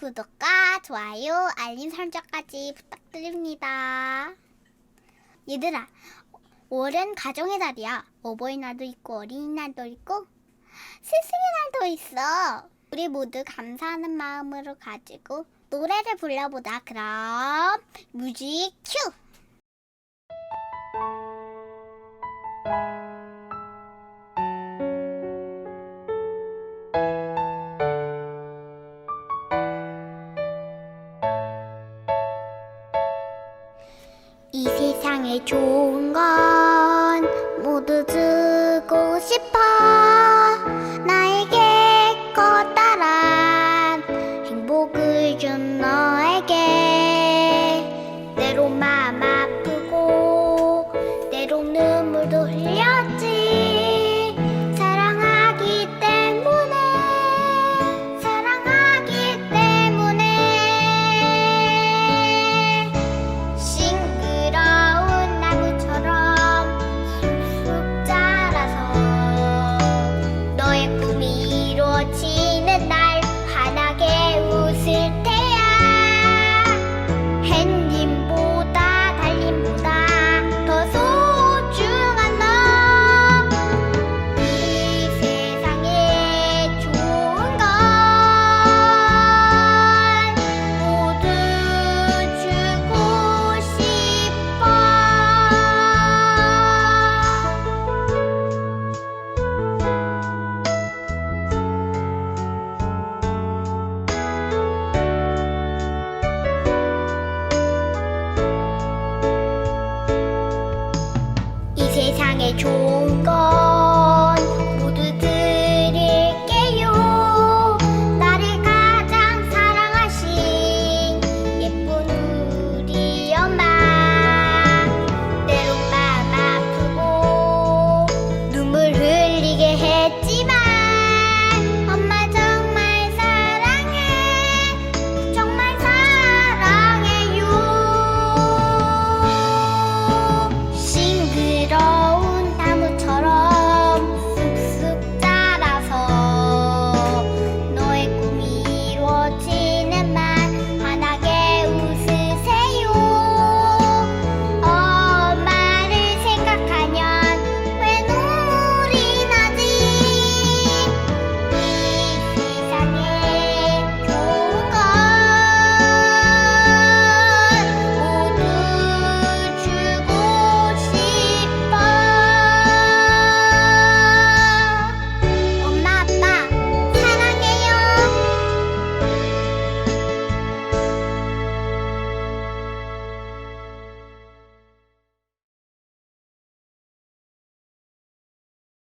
구독과 좋아요, 알림 설정까지 부탁드립니다. 얘들아, 올해는 가정의 달이야. 어버이날도 있고 어린이날도 있고 스승의 날도 있어. 우리 모두 감사하는 마음으로 가지고 노래를 불러보자. 그럼 뮤직 큐! 이 세상에 좋은 건 모두 주고 싶어. 나에게 커다란 행복을 준 너에게. 때로 마음 아프고 때로 눈물도 흘렸 세상에 좋은 것.